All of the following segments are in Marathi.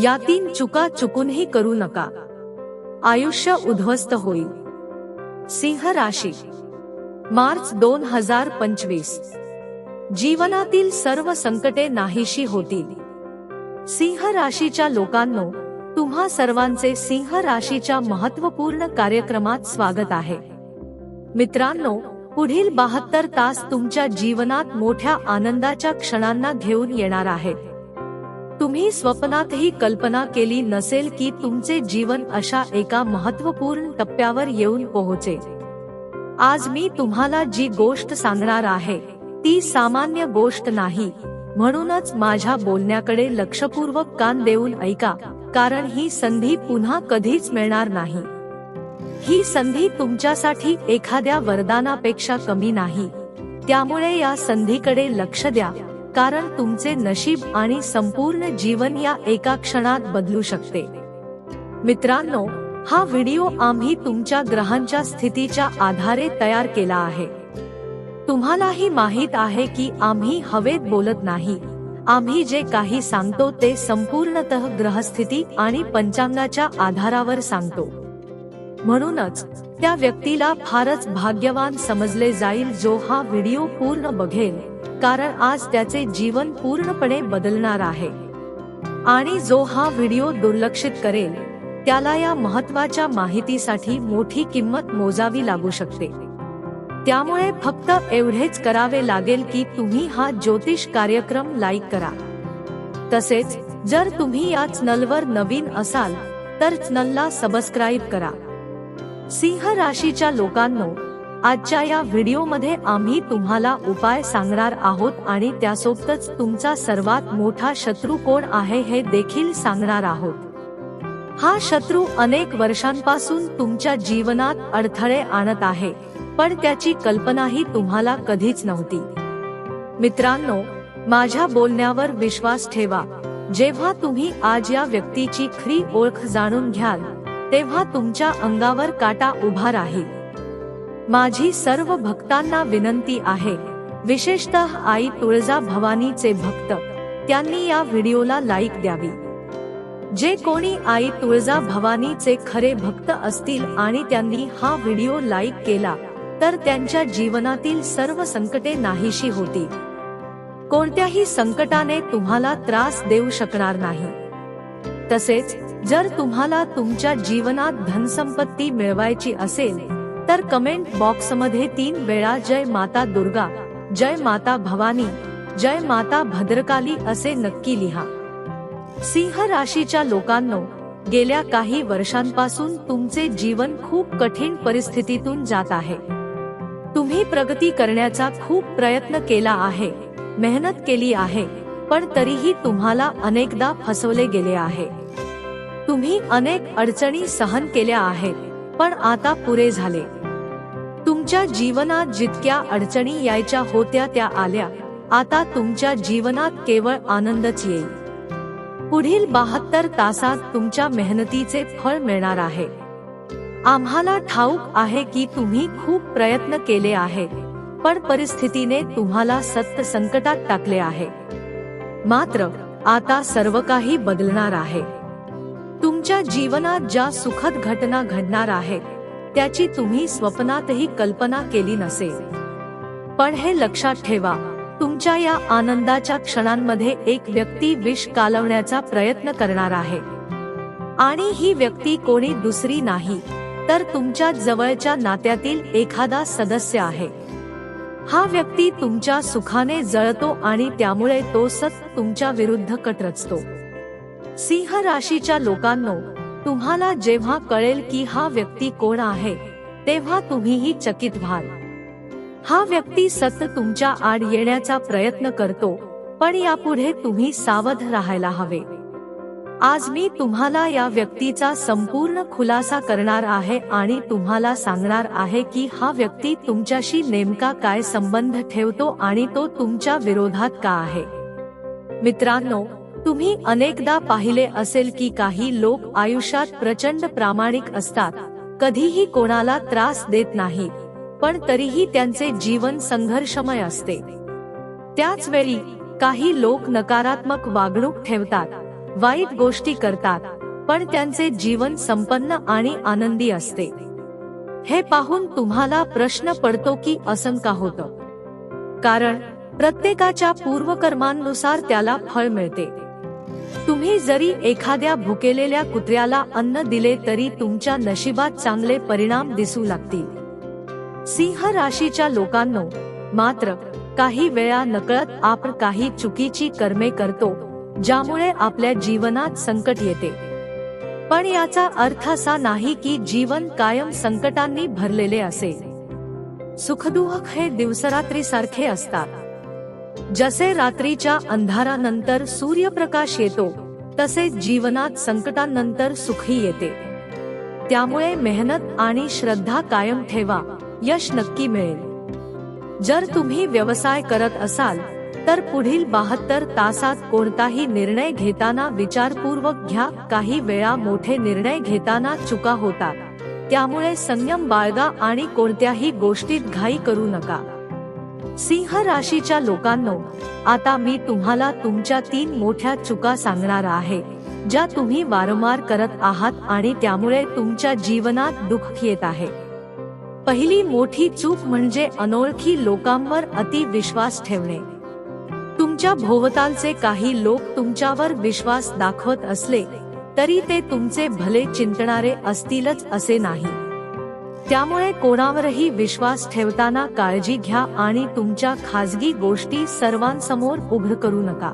या तीन चुका चुकूनही करू नका. आयुष्य उद्ध्वस्त होईल. सिंह राशी. मार्च दोन हजार पंचवीस. जीवनातील सर्व संकटे नाहीशी होतील. सिंह राशीच्या लोकांनो तुम्हा सर्वांचे सिंह राशीच्या महत्त्वपूर्ण कार्यक्रमात स्वागत आहे. मित्रांनो पुढील बहात्तर तास तुमच्या जीवनात मोठ्या आनंदाच्या क्षणांना घेऊन येणार आहेत. तुम्ही स्वप्नातही कल्पना केली नसेल की तुमचे जीवन अशा एका महत्त्वपूर्ण टप्प्यावर येऊन पोहोचेल. आज मी तुम्हाला जी गोष्ट सांगणार आहे ती सामान्य गोष्ट नाही म्हणूनच माझ्या बोलण्याकडे लक्षपूर्वक कान देऊन ऐका कारण ही संधी पुन्हा कधीच मिळणार नाही. ही संधी तुमच्यासाठी एखाद्या वरदानापेक्षा कमी नाही. त्यामुळे या संधीकडे लक्ष द्या. कारण तुमचे नशीब आणि संपूर्ण जीवन या एका क्षणात बदलू शकते. मित्रांनो हा व्हिडिओ आम्ही तुमच्या ग्रहांच्या स्थितीच्या आधारे तयार केला आहे. तुम्हालाही माहीत आहे की आम्ही हवेत बोलत नाही. आम्ही जे काही सांगतो ते संपूर्णतः ग्रहस्थिती आणि पंचांगाच्या आधारावर सांगतो. म्हणूनच त्या व्यक्तीला फारच भाग्यवान समजले जाईल जो हा व्हिडिओ पूर्ण बघेल. कारण आज त्याचे जीवन पूर्णपणे बदलणार आहे. आणि जो हा व्हिडिओ दुर्लक्षित करेल त्याला या महत्त्वाच्या माहितीसाठी मोठी किंमत मोजावी लागू शकते. त्यामुळे फक्त एवढेच करावे लागेल की तुम्ही हा ज्योतिष कार्यक्रम लाईक करा. तसेच जर तुम्ही या चॅनलवर नवीन असाल तर चॅनलला सबस्क्राईब करा. सिंह राशीच्या लोकांनो आजच्या या व्हिडिओमध्ये आम्ही तुम्हाला उपाय सांगणार आहोत आणि त्यासोबतच तुमचा सर्वात मोठा शत्रू कोण आहे हे देखील सांगणार आहोत. हा शत्रू अनेक वर्षांपासून तुमच्या जीवनात अडथळे आणत आहे पण त्याची कल्पनाही तुम्हाला कधीच नव्हती. मित्रांनो माझ्या बोलण्यावर विश्वास ठेवा. जेव्हा तुम्ही आज या व्यक्तीची खरी ओळख जाणून घ्याल तेव्हा तुमच्या अंगावर काटा उभा राहील. माझी सर्व भक्तांना विनंती आहे. विशेषतः आई तुळजा भवानीचे भक्त. त्यांनी या व्हिडिओला लाईक द्यावी. जे कोणी आई तुळजा भवानीचे खरे भक्त असतील आणि त्यांनी हा व्हिडिओ लाईक केला तर त्यांच्या जीवनातील सर्व संकटे नाहीशी होती कोणत्याही संकटाने तुम्हाला त्रास देऊ शकणार नाही. तसेच जर तुम्हाला तुमच्या जीवनात धनसंपत्ती मिळवायची असेल तर कमेंट बॉक्समध्ये तीन वेळा जय माता दुर्गा जय माता भवानी जय माता भद्रकाली असे नक्की लिहा. सिंह राशीच्या लोकांनो गेल्या काही वर्षांपासून तुमचे जीवन खूप कठीण परिस्थितीतून जात आहे. तुम्ही प्रगती करण्याचा खूप प्रयत्न केला आहे मेहनत केली आहे पण तरीही तुम्हाला अनेकदा फसवले गेले आहे. तुम्ही अनेक अडचणी सहन केल्या आहेत. पण आता पुरे झाले. तुमच्या जीवनात जितक्या अडचणी यायच्या होत्या त्या आल्या. आता तुमच्या जीवनात केवळ आनंदच येईल. पुढील बहात्तर तासात तुमच्या मेहनतीचे फळ मिळणार आहे. आम्हाला ठाऊक आहे की तुम्ही खूप प्रयत्न केले आहे पण परिस्थितीने तुम्हाला सत्य संकटात टाकले आहे. मात्र आता सर्व काही बदलणार आहे. तुमच्या जीवनात ज्या सुखद घटना घडणार आहेत त्याची तुम्ही स्वप्नातही कल्पना केली नसेल. पण हे लक्षात ठेवा तुमच्या या आनंदाच्या क्षणांमध्ये एक व्यक्ती विष कालवण्याचा प्रयत्न करणार आहे. आणि ही व्यक्ती कोणी दुसरी नाही तर तुमच्या जवळच्या नात्यातील एखादा सदस्य आहे. हा व्यक्ती तुमच्या सुखाने जळतो आणि त्यामुळे तो सत तुमच्या विरुद्ध कट रचतो सिंह राशीच्या लोकांनो तुम्हाला जेव्हा कळेल की हा व्यक्ती कोण आहे तेव्हा तुम्हीही चकित व्हाल. हा व्यक्ती सत तुमच्या आड येण्याचा प्रयत्न करतो पण यापुढे तुम्ही सावध राहायला हवे. आज मी तुम्हाला या व्यक्तीचा संपूर्ण खुलासा करणार आहे आणि तुम्हाला सांगणार आहे की हा व्यक्ती तुमच्याशी नेमका काय संबंध ठेवतो आणि तो तुमच्या विरोधात का आहे. मित्रांनो तुम्ही अनेकदा पाहिले असेल की काही लोक आयुष्यात प्रचंड प्रामाणिक असतात. कधीही कोणाला त्रास देत नाही. पण तरीही त्यांचे जीवन संघर्षमय असते. त्याच वेळी काही लोक नकारात्मक वागणूक ठेवतात वाईट गोष्टी करतात पण त्यांचे जीवन संपन्न आणि आनंदी असते. हे पाहून तुम्हाला प्रश्न पडतो की असं का होतं. कारण प्रत्येकाच्या पूर्वकर्मांनुसार त्याला फळ मिळते. तुम्ही जरी एखाद्या भुकेलेल्या कुत्र्याला अन्न दिले तरी तुमच्या नशिबात चांगले परिणाम दिसू लागतील. सिंह राशीच्या लोकांनो मात्र काही वेळा नकळत आपण काही चुकीची कर्मे करतो ज्यामुळे आपल्या जीवनात संकट येते. पण याचा अर्थ असा नाही की जीवन कायम संकटांनी भरलेले असेल. सुखदुःख हे दिवसरात्री सारखे असतात. जसे रात्रीच्या अंधारानंतर सूर्यप्रकाश येतो तसे जीवनात संकटांनंतर सुखी येते. त्यामुळे मेहनत आणि श्रद्धा कायम ठेवा यश नक्की मिळेल. जर तुम्ही व्यवसाय करत असाल तर पुढील बहात्तर तासात कोणताही निर्णय घेताना विचारपूर्वक घ्या. काही वेळा मोठे निर्णय घेताना चुका होतात. त्यामुळे संयम बाळगा आणि कोणत्याही गोष्टीत घाई करू नका. सिंह राशीच्या लोकांनो आता मी तुम्हाला तुमच्या तीन मोठ्या चुका सांगणार आहे ज्या तुम्ही वारंवार करत आहात आणि त्यामुळे तुमच्या जीवनात दुःख येत आहे. पहिली मोठी चूक म्हणजे अनोळखी लोकांवर अति विश्वास ठेवणे. तुमच्या भोवतालचे काही लोक तुमच्यावर विश्वास दाखवत असले तरी ते तुमचे भले चिंतणारे असतीलच असे नाही. त्यामुळे कोणावरही विश्वास ठेवताना काळजी घ्या आणि तुमच्या खाजगी गोष्टी सर्वांसमोर उघड करू नका.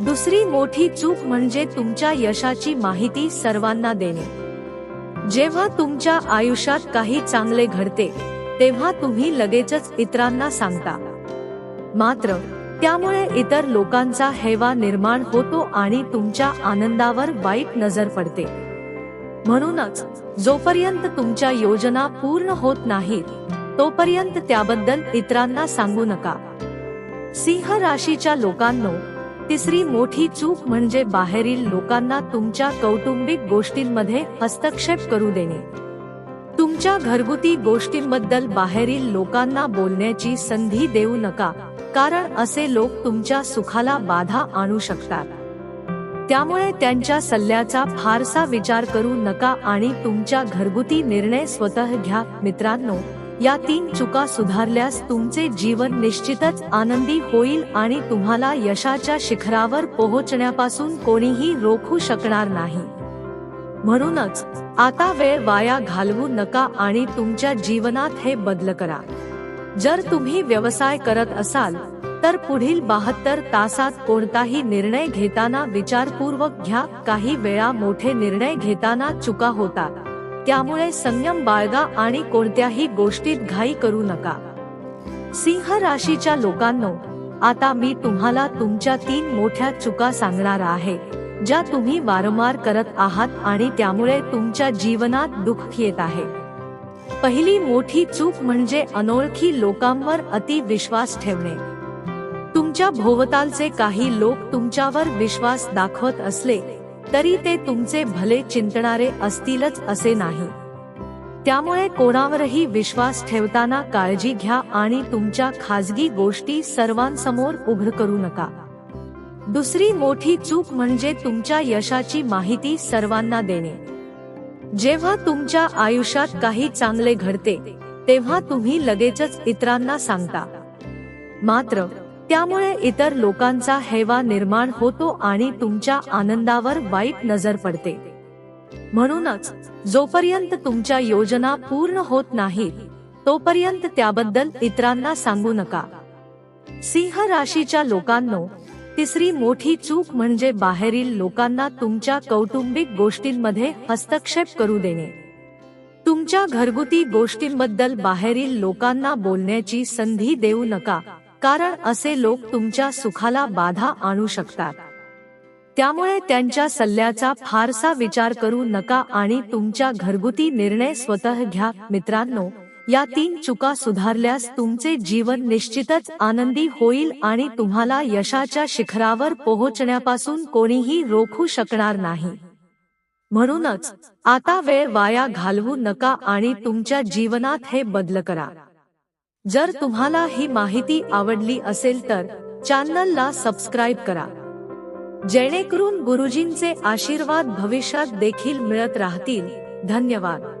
दुसरी मोठी चूक म्हणजे तुमच्या यशाची माहिती सर्वांना देणे. जेव्हा तुमच्या आयुष्यात काही चांगले घडते तेव्हा तुम्ही लगेचच इतरांना सांगता. मात्र त्यामुळे इतर लोकांचा हेवा निर्माण होतो आणि तुमच्या आनंदावर वाईट नजर पडते. म्हणूनच जोपर्यंत तुमच्या योजना पूर्ण होत नाहीत तोपर्यंत त्याबद्दल इतरांना सांगू नका. सिंह राशीच्या लोकांनो तिसरी मोठी चूक म्हणजे बाहेरील लोकांना तुमच्या कौटुंबिक गोष्टींमध्ये हस्तक्षेप करू देणे. तुमच्या घरगुती गोष्टींबद्दल बाहेरील लोकांना बोलण्याची संधी देऊ नका कारण असे लोक तुमच्या सुखाला बाधा आणू शकतात. त्यामुळे त्यांच्या सल्ल्याचा फारसा विचार करू नका आणि तुमच्या घरगुती निर्णय स्वतः घ्या. मित्रांनो या तीन चुका सुधारल्यास तुमचे जीवन निश्चितच आनंदी होईल आणि तुम्हाला यशाच्या शिखरावर पोहोचण्यापासून कोणीही रोखू शकणार नाही. म्हणूनच आता वेळ वाया घालवू नका आणि तुमच्या जीवनात हे बदल करा. जर तुम्ही व्यवसाय करत असाल तर पुढील बहात्तर तासात कोणताही निर्णय घेताना विचारपूर्वक घ्या. काही वेळा मोठे निर्णय घेताना चुका होतात. त्यामुळे संयम बाळगा आणि कोणत्याही गोष्टीत घाई करू नका. सिंह राशीच्या लोकांनो आता मी तुम्हाला तुमच्या तीन मोठ्या चुका सांगणार आहे ज्या तुम्ही वारंवार करत आहात आणि त्यामुळे तुमच्या जीवनात दुःख येत आहे. पहिली मोठी चूक म्हणजे अनोळखी लोकांवर अतिविश्वास ठेवणे. तुमच्या भोवतालचे काही लोक तुमच्यावर विश्वास दाखवत असले तरी ते तुमचे भले चिंतणारे असतीलच असे नाही. त्यामुळे कोणावरही विश्वास ठेवताना काळजी घ्या आणि तुमच्या खाजगी गोष्टी सर्वांसमोर उघड करू नका. दुसरी मोठी चूक म्हणजे तुमच्या यशाची माहिती सर्वांना देणे. जेव्हा तुमच्या आयुष्यात काही चांगले घडते तेव्हा तुम्ही लगेचच इतरांना सांगता. मात्र त्यामुळे इतर लोकांचा हेवा निर्माण होतो आणि तुमच्या आनंदावर वाईट नजर पडते. म्हणूनच जोपर्यंत तुमच्या योजना पूर्ण होत नाहीत तोपर्यंत त्याबद्दल इतरांना सांगू नका. सिंह राशीच्या लोकांनो तिसरी मोठी चूक म्हणजे बाहेरील लोकांना तुमच्या कौटुंबिक गोष्टींमध्ये हस्तक्षेप करू देणे. तुमच्या घरगुती गोष्टींबद्दल बाहेरील लोकांना बोलण्याची संधी देऊ नका. कारण असे लोक तुमच्या सुखाला बाधा आणू शकतात. त्यामुळे त्यांच्या सल्ल्याचा फारसा विचार करू नका आणि तुमच्या घरगुती निर्णय स्वतः घ्या. मित्रांनो या तीन चुका सुधारल्यास तुमचे जीवन निश्चितच आनंदी होईल आणि तुम्हाला यशाच्या शिखरावर पोहोचण्यापासून कोणीही रोखू शकणार नाही. म्हणूनच आता वेळ वाया घालवू नका आणि तुमच्या जीवनात हे बदल करा. जर तुम्हाला ही माहिती आवडली असेल तर चॅनलला सबस्क्राईब करा. जेणेकरून गुरुजींचे आशीर्वाद भविष्यात देखील मिळत राहतील. धन्यवाद.